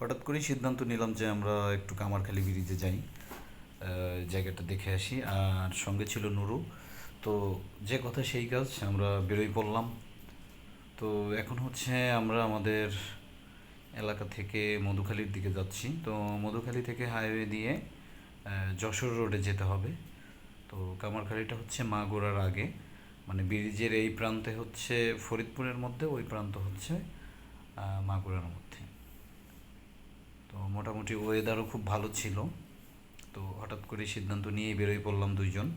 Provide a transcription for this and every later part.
হঠাৎ করেই সিদ্ধান্ত নিলাম যে আমরা একটু কামারখালি ব্রিজে যাই জায়গাটা দেখে আসি। আর সঙ্গে ছিল নুরু। তো যে কথা সেই কাজ, আমরা বেরোই পড়লাম। তো এখন হচ্ছে আমরা আমাদের এলাকা থেকে মধুখালীর দিকে যাচ্ছি। তো মধুখালী থেকে হাইওয়ে দিয়ে যশোর রোডে যেতে হবে। তো কামারখালিটা হচ্ছে মাগুরার আগে। মানে ব্রিজের এই প্রান্তে হচ্ছে ফরিদপুরের মধ্যে, ওই প্রান্ত হচ্ছে মাগুরার মধ্যে। তো মোটামুটি ওয়েদারও খুব ভালো ছিল। তো হঠাৎ করে সিদ্ধান্ত নিয়েই বেরোই পড়লাম দুইজন।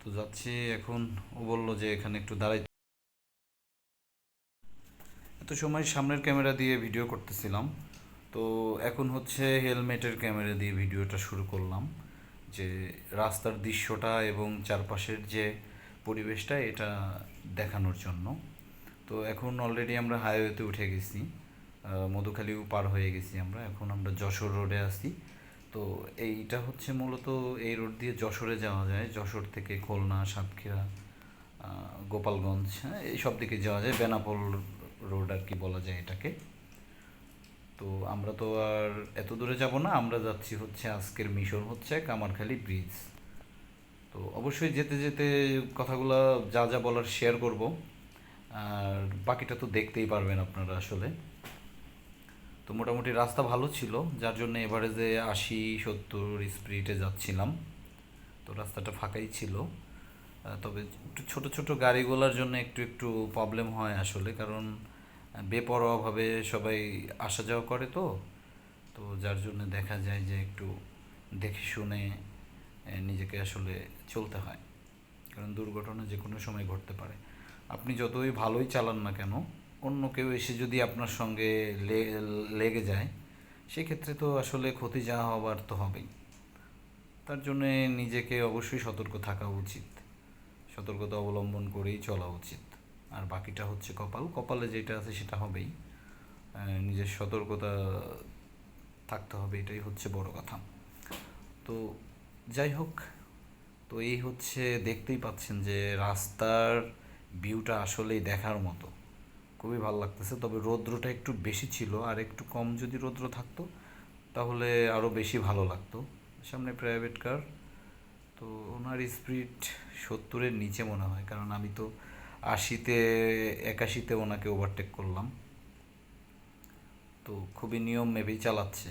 তো যাচ্ছি এখন ও বলল যে এখানে একটু দাঁড়াই। এত সময় সামনের ক্যামেরা দিয়ে ভিডিও করতেছিলাম। তো এখন হচ্ছে হেলমেটের ক্যামেরা দিয়ে ভিডিওটা শুরু করলাম। যে রাস্তার দৃশ্যটা এবং চারপাশের যে পরিবেশটা এটা দেখানোর জন্য। তো এখন অলরেডি আমরা হাইওয়েতে উঠে গেছি। মধুখালীও পার হয়ে গেছি আমরা। এখন আমরা যশোর রোডে আছি। তো এইটা হচ্ছে মূলত এই রোড দিয়ে যশোরে যাওয়া যায়। যশোর থেকে খুলনা, সাতক্ষীরা গোপালগঞ্জ হ্যাঁ এই সব দিকে যাওয়া যায়। বেনাপোল রোড আর কি বলা যায় এটাকে। তো আমরা তো আর এত দূরে যাব না। আমরা যাচ্ছি হচ্ছে আজকের মিশন হচ্ছে কামারখালী ব্রিজ তো অবশ্যই যেতে যেতে কথাগুলো যা যা বলার শেয়ার করব। আর বাকিটা তো দেখতেই পারবেন আপনারা আসলে। তো মোটামুটি রাস্তা ভালো ছিল, যার জন্য এভারেজে আশি, সত্তর স্পিডে যাচ্ছিলাম। তো রাস্তাটা ফাঁকাই ছিল। তবে একটু ছোট ছোট গাড়িগুলোর জন্য একটু একটু প্রবলেম হয় আসলে, কারণ বেপরোয়াভাবে সবাই আসা যাওয়া করে তো। তো যার জন্য দেখা যায় যে একটু দেখে শুনে নিজেকে আসলে চলতে হয়। কারণ দুর্ঘটনা যে কোনো সময় ঘটতে পারে। আপনি যতই ভালোই চালান না কেন, অন্য কেউ এসে যদি আপনার সঙ্গে লেগে যায়, সেক্ষেত্রে তো আসলে ক্ষতি যা হবার তো হবেই। তার জন্যে নিজেকে অবশ্যই সতর্ক থাকা উচিত। সতর্কতা অবলম্বন করেই চলা উচিত। আর বাকিটা হচ্ছে কপাল। কপালে যেটা আছে সেটা হবেই। নিজের সতর্কতা থাকতে হবে, এটাই হচ্ছে বড় কথা। তো যাই হোক, তো এই হচ্ছে দেখতেই পাচ্ছেন যে রাস্তার ভিউটা আসলেই দেখার মতো। খুবই ভালো লাগতেছে। তবে রৌদ্রটা একটু বেশি ছিল আর একটু কম যদি রৌদ্র থাকতো, তাহলে আরও বেশি ভালো লাগতো। সামনে প্রাইভেট কার তো ওনার স্পিড সত্তরের নিচে মনে হয়। কারণ আমি তো আশিতে, একাশিতে ওনাকে ওভারটেক করলাম। তো খুবই নিয়ম মেপেই চালাচ্ছে।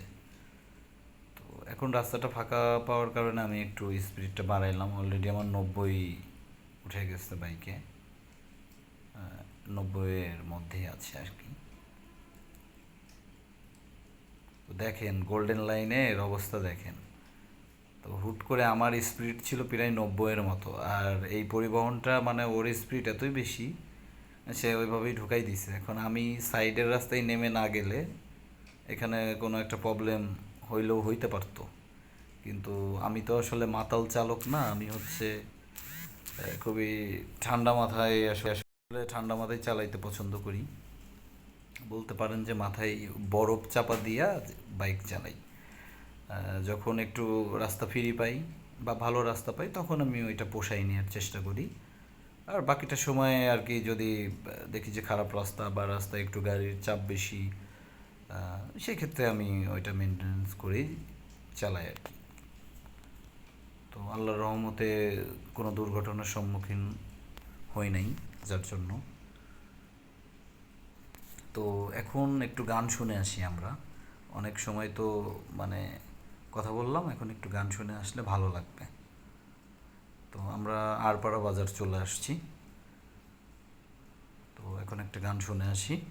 তো এখন রাস্তাটা ফাঁকা পাওয়ার কারণে আমি একটু স্পিডটা বাড়াইলাম। অলরেডি আমার নব্বই উঠে গেছে বাইকে নব্বইয়ের মধ্যেই আছে আর কি। তো দেখেন গোল্ডেন লাইনের অবস্থা দেখেন। তো হুট করে আমার স্পিড ছিল প্রায় নব্বইয়ের মতো। আর এই পরিবহনটা মানে ওর স্পিড এতই বেশি, সে ওইভাবেই ঢুকাই দিছে। এখন আমি সাইডের রাস্তায় নেমে না গেলে এখানে কোনো একটা প্রবলেম হইলেও হইতে পারতো। কিন্তু আমি তো আসলে মাতাল চালক না, আমি হচ্ছে খুবই ঠান্ডা মাথায় আসলে ঠান্ডা মাথায় চালাইতে পছন্দ করি। বলতে পারেন যে মাথায় বরফ চাপা দিয়া বাইক চালাই। যখন একটু রাস্তা ফিরি পাই বা ভালো রাস্তা পাই, তখন আমি ওইটা পোষাই নেওয়ার চেষ্টা করি। আর বাকিটা সময় আর কি যদি দেখি যে খারাপ রাস্তা বা রাস্তায় একটু গাড়ির চাপ বেশি সেক্ষেত্রে আমি ওইটা মেনটেন্স করেই চালাই আর কি। তো আল্লাহর রহমতে কোনো দুর্ঘটনার সম্মুখীন হই নাই। যার জন্য। তো এখন একটু গান শুনে আসি আমরা। অনেক সময় তো মানে কথা বললাম, এখন একটু গান শুনে আসলে ভালো লাগবে। তো আমরা আরপাড়া বাজার চলে আসছি। তো এখন একটা গান শুনে আসি।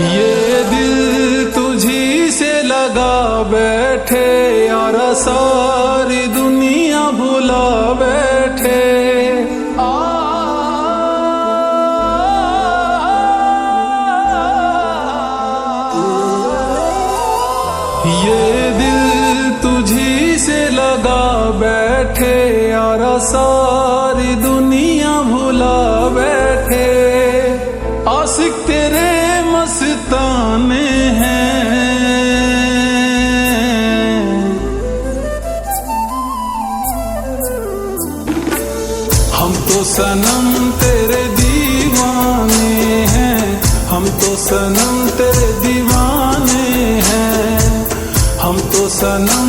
ये दिल तुझी से लगा बैठे, यार सारी दुनिया भुला बैठे। ये दिल तुझी से लगा बैठे, यार सारी सनम तेरे दीवाने हैं। हम तो सनम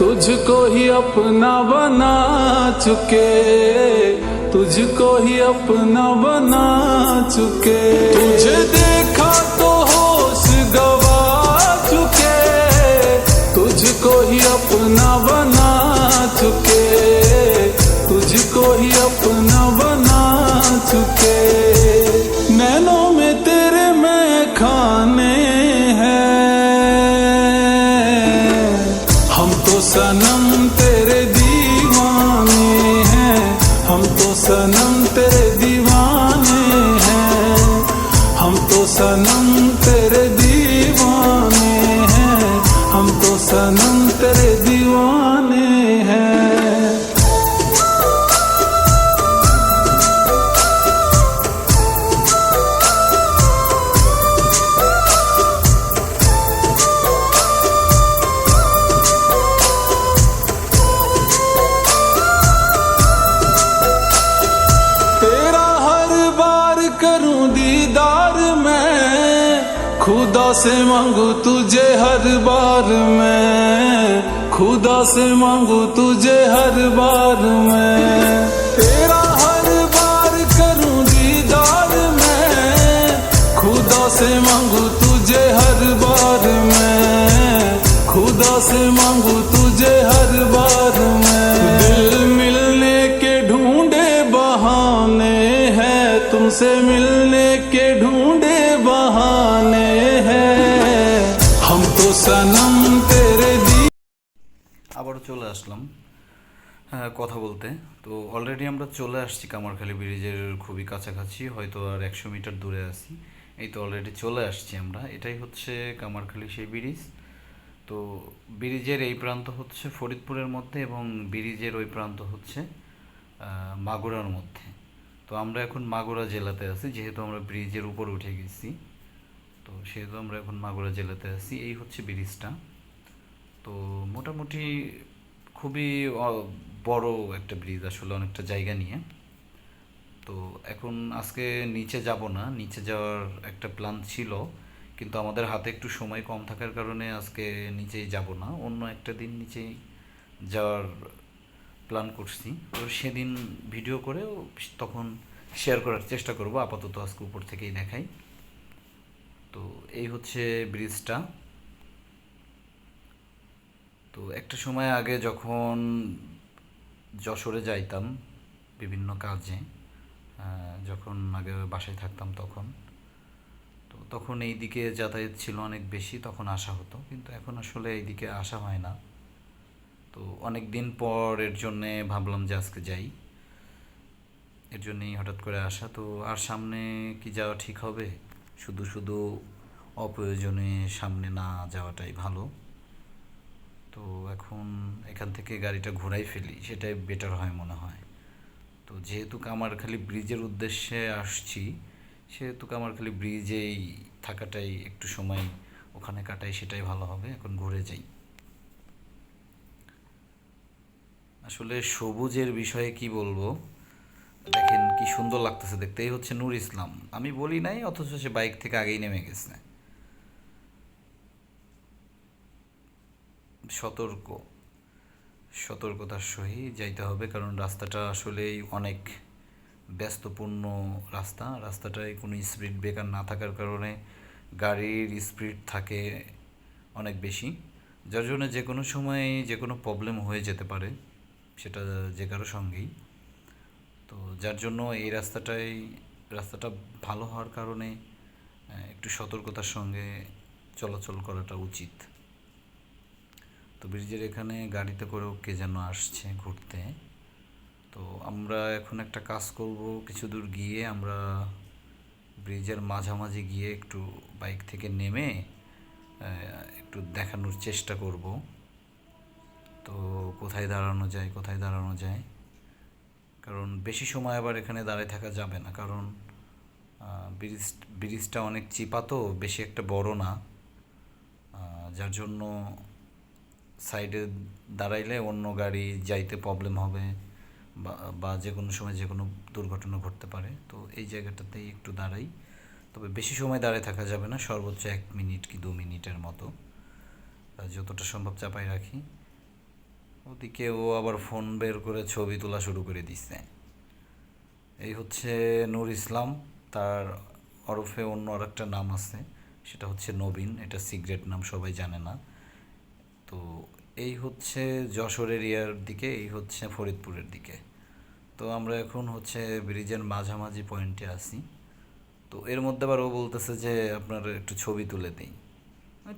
तुझको ही अपना बना चुके तुझको ही अपना बना चुके। तुझे सनम तेरे दीवाने खुदा से मांगू तुझे हर बार मैं। खुदा से मांगू तुझे हर बार मैं। तेरा हर बार करूँ दीदार मैं। खुदा से मांगू तुझे हर बार मैं। खुदा से मांगू আবারও চলে আসলাম হ্যাঁ, কথা বলতে। তো অলরেডি আমরা চলে আসছি কামারখালী ব্রিজের খুবই কাছাকাছি হয়তো আর একশো মিটার দূরে আছি। এই তো অলরেডি চলে আসছি আমরা। এটাই হচ্ছে কামারখালী সেই ব্রিজ। তো ব্রিজের এই প্রান্ত হচ্ছে ফরিদপুরের মধ্যে এবং ব্রিজের ওই প্রান্ত হচ্ছে মাগুরার মধ্যে। তো আমরা এখন মাগুরা জেলাতে আছি যেহেতু আমরা ব্রিজের উপর উঠে গেছি। তো সেহেতু আমরা এখন মাগুরা জেলাতে আছি। এই হচ্ছে ব্রিজটা। তো মোটামুটি খুবই বড় একটা ব্রিজ আসলে অনেকটা জায়গা নিয়ে। তো এখন আজকে নিচে যাব না, নিচে যাওয়ার একটা প্ল্যান ছিল। কিন্তু আমাদের হাতে একটু সময় কম থাকার কারণে আজকে নিচেই যাব না। অন্য একটা দিন নিচেই যাওয়ার প্ল্যান করছি। তো সেদিন ভিডিও করে তখন শেয়ার করার চেষ্টা করব। আপাতত আজকে উপর থেকেই দেখাই। তো এই হচ্ছে ব্রিজটা। তো একটা সময় আগে যখন যশোরে যাইতাম বিভিন্ন কাজে যখন আগে বাসায় থাকতাম তখন, তো তখন এই দিকে যাতায়াত ছিল অনেক বেশি, তখন আসা হতো। কিন্তু এখন আসলে এই দিকে আসা হয় না। তো অনেক দিন পর এর জন্যে ভাবলাম যে আজকে যাই। এর জন্যই হঠাৎ করে আসা। তো আর সামনে কি যাওয়া ঠিক হবে? শুধু শুধু অপ্রয়োজনে সামনে না যাওয়াটাই ভালো। তো এখন এখান থেকে গাড়িটা ঘোরাই ফেলি, সেটাই বেটার হয় মনে হয়। তো যেহেতু কামারখালি ব্রিজের উদ্দেশ্যে আসছি, সেহেতু কামারখালি ব্রিজেই থাকাটাই একটু সময় ওখানে কাটাই, সেটাই ভালো হবে, এখন ঘুরে যাই। আসলে সবুজের বিষয়ে কি বলব? দেখেন কি সুন্দর লাগতেছে দেখতে এই হচ্ছে নূর ইসলাম। আমি বলি নাই, অথচ সে বাইক থেকে আগেই নেমে গেছে। সতর্ক। সতর্কতার সহিত যাইতে হবে, কারণ রাস্তাটা আসলেই অনেক ব্যস্তপূর্ণ রাস্তা। রাস্তাটায় কোনো স্পিড ব্রেকার না থাকার কারণে গাড়ির স্পিড থাকে অনেক বেশি, যার জন্য যে কোনো সময় যে কোনো প্রবলেম হয়ে যেতে পারে, সেটা যে কারও সঙ্গেই। তো যার জন্য এই রাস্তাটাই, রাস্তাটা ভালো হওয়ার কারণে একটু সতর্কতার সঙ্গে চলাচল করাটা উচিত। তো ব্রিজের এখানে গাড়িতে করেও কে যেন আসছে ঘুরতে। তো আমরা এখন একটা কাজ করব কিছু দূর গিয়ে। আমরা ব্রিজের মাঝামাঝি গিয়ে একটু বাইক থেকে নেমে একটু দেখানোর চেষ্টা করব। তো কোথায় দাঁড়ানো যায়, কোথায় দাঁড়ানো যায়? কারণ বেশি সময় আবার এখানে দাঁড়িয়ে থাকা যাবে না। কারণ ব্রিজ, ব্রিজটা অনেক চিপা তো, বেশি একটা বড় না। যার জন্য সাইডে দাঁড়াইলে অন্য গাড়ি যাইতে প্রবলেম হবে বা যে কোনো সময় যে কোনো দুর্ঘটনা ঘটতে পারে। তো এই জায়গাটাতেই একটু দাঁড়াই। তবে বেশি সময় দাঁড়িয়ে থাকা যাবে না, সর্বোচ্চ এক মিনিট কি দু মিনিটের মতো। যতটা সম্ভব চাপাই রাখি। ওদিকে ও আবার ফোন বের করে ছবি তোলা শুরু করে দিচ্ছে এই হচ্ছে নূর ইসলাম, তার ওরফে অন্য আরেকটা নাম আছে, সেটা হচ্ছে নবীন, এটা সিগারেট নাম সবাই জানে না। তো এই হচ্ছে যশোর এরিয়ার দিকে, এই হচ্ছে ফরিদপুরের দিকে। তো আমরা এখন হচ্ছে ব্রিজের মাঝামাঝি পয়েন্টে আছি। তো এর মধ্যে আবার ও বলতেছে যে, আপনার একটু ছবি তুলে দিই।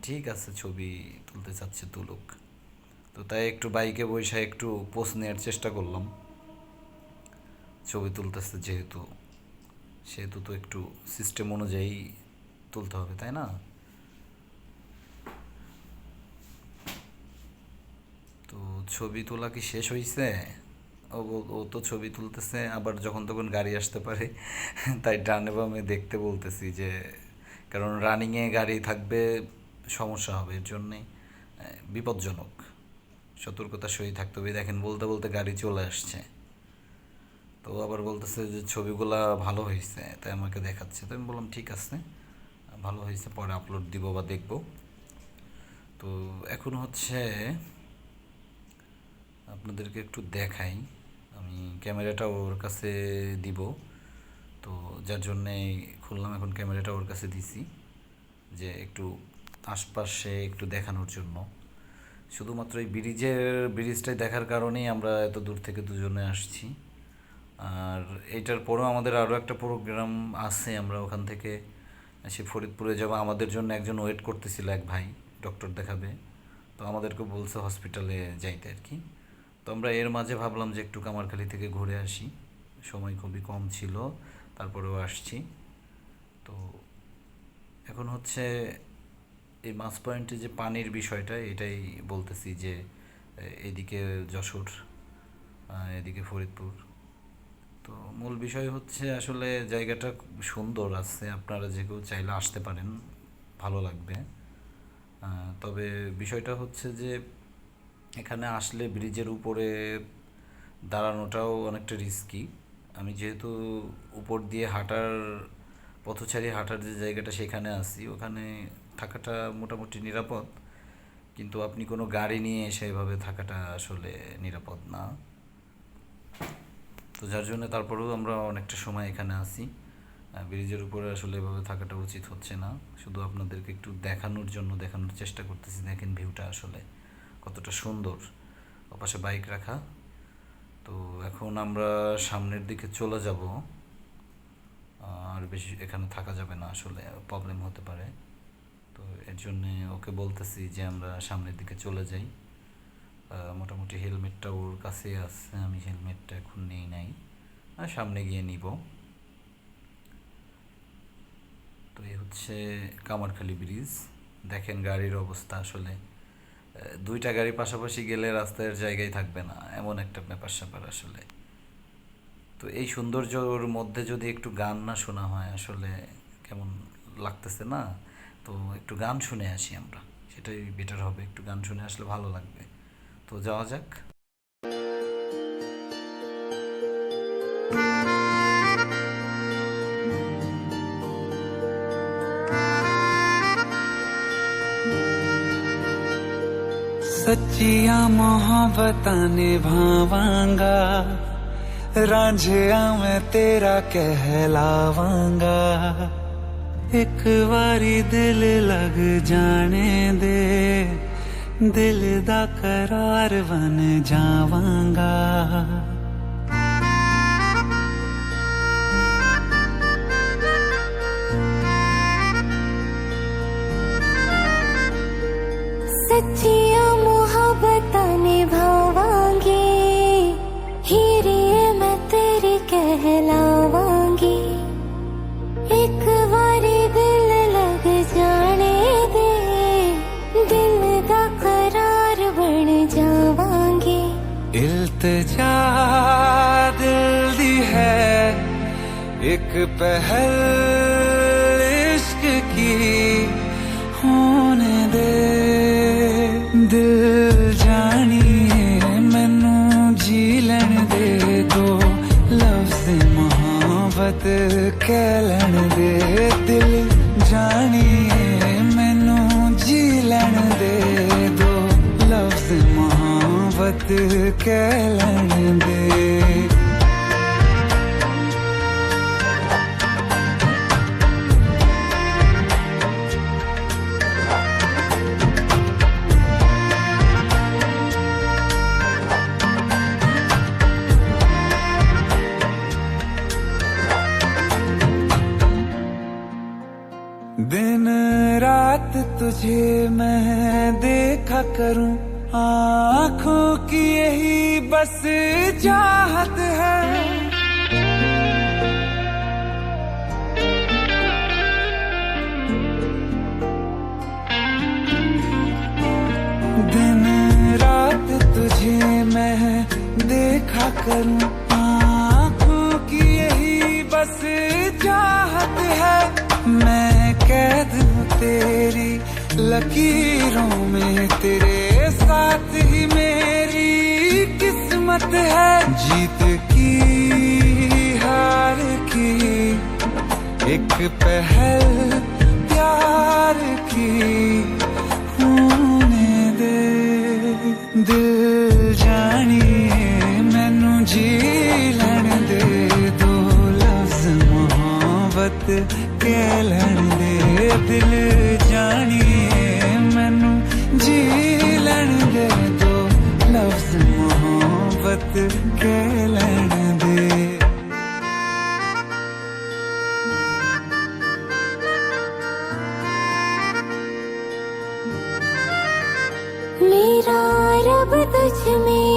ঠিক আছে, ছবি তুলতে চাচ্ছে তুলুক। তো তাই একটু বাইকে বসে একটু পোস্ট নেওয়ার চেষ্টা করলাম। ছবি তুলতেছে যেহেতু, সেহেতু তো একটু সিস্টেম অনুযায়ী তুলতে হবে, তাই না তো ছবি তোলা কি শেষ হয়েছে ও ও তো ছবি তুলতেছে, আবার যখন তখন গাড়ি আসতে পারে। তাই ডানে বামে দেখতে বলতেছি যে, কারণ রানিংয়ে গাড়ি থাকবে, সমস্যা হবে, এর জন্যে বিপজ্জনক। সতর্কতার সহিত থাকতে হবে। দেখেন, বলতে বলতে গাড়ি চলে আসছে। তো আবার বলতেছে যে, ছবিগুলা ভালো হয়েছে তাই আমাকে দেখাচ্ছে। তো আমি বললাম, ঠিক আছে, ভালো হয়েছে পরে আপলোড দিব বা দেখব। তো এখন হচ্ছে আপনাদেরকে একটু দেখাই। আমি ক্যামেরাটা ওর কাছে দিব। তো যার জন্যে খুললাম, এখন ক্যামেরাটা ওর কাছে দিছি যে একটু আশপাশে একটু দেখানোর জন্য। শুধুমাত্র এই ব্রিজের, ব্রিজটাই দেখার কারণেই আমরা এত দূর থেকে দুজনে আসছি। আর এইটার পরেও আমাদের আরও একটা প্রোগ্রাম আছে, আমরা ওখান থেকে সে ফরিদপুরে যাব। আমাদের জন্য একজন ওয়েট করতেছিল এক ভাই ডক্টর দেখাবে। তো আমাদেরকে বলছে হসপিটালে যাইতে আর কি। তো আমরা এর মাঝে ভাবলাম যে একটু কামারখালি থেকে ঘুরে আসি। সময় খুবই কম ছিল, তারপরেও আসছি। তো এখন হচ্ছে এই মাছ পয়েন্টে যে পানির বিষয়টা, এটাই বলতেছি যে এদিকে যশোর এদিকে ফরিদপুর। তো মূল বিষয় হচ্ছে আসলে জায়গাটা সুন্দর আছে, আপনারা যে কেউ চাইলে আসতে পারেন, ভালো লাগবে। তবে বিষয়টা হচ্ছে যে এখানে আসলে ব্রিজের উপরে দাঁড়ানোটাও অনেকটা রিস্কি আমি যেহেতু উপর দিয়ে হাঁটার, পথচারী হাঁটার যে জায়গাটা সেখানে আছি, ওখানে থাকাটা মোটামুটি নিরাপদ। কিন্তু আপনি কোনো গাড়ি নিয়ে সেভাবে থাকাটা আসলে নিরাপদ না। তো যার জন্য তারপরেও আমরা অনেকটা সময় এখানে আসি ব্রিজের উপরে আসলে এভাবে থাকাটা উচিত হচ্ছে না। শুধু আপনাদেরকে একটু দেখানোর জন্য, দেখানোর চেষ্টা করতেছি, দেখেন ভিউটা আসলে। কতটা সুন্দর। ওপাশে বাইক রাখা। তো এখন আমরা সামনের দিকে চলে যাব। আর বেশি এখানে থাকা যাবে না, আসলে প্রবলেম হতে পারে। তো এর জন্যে ওকে বলতেছি যে আমরা সামনের দিকে চলে যাই। মোটামুটি হেলমেটটা ওর কাছে আছে, আমি হেলমেটটা এখন নেই নাই। সামনে গিয়ে নিব। তো এই হচ্ছে কামারখালি ব্রিজ। দেখেন গাড়ির অবস্থা আসলে। দুইটা গাড়ি পাশাপাশি গেলে রাস্তার জায়গায় থাকবে না, এমন একটা ব্যাপার স্যাপার আসলে। তো এই সৌন্দর্যর মধ্যে যদি একটু গান না শোনা হয় আসলে কেমন লাগতেছে না? তো একটু গান শুনে আসি আমরা, সেটাই বেটার হবে, একটু গান শুনে আসলে ভালো লাগবে। তো যাওয়া যাক। सच्चिया सोबत निभावांगी हीरिए मैं तेरी कहलावांगी एक बारी दिल लग जाने दे दिल दा करार बन जावांगी इल्तजा दिल दी है एक पहल பார்த்து கேளந்தே की यही बस चाहत है। दिन रात तुझे मैं देखा करूँ, आँखों की यही बस चाहत है। मैं कैद हूँ तेरी लकीरों में, तेरे साथ ही मेरी किस्मत है जीत की हार की एक पहल प्यार की होने दे दिल जानिए मैनू जी लैन दे दो लफ्ज मोहब्बत कह लैन दे दिल with the me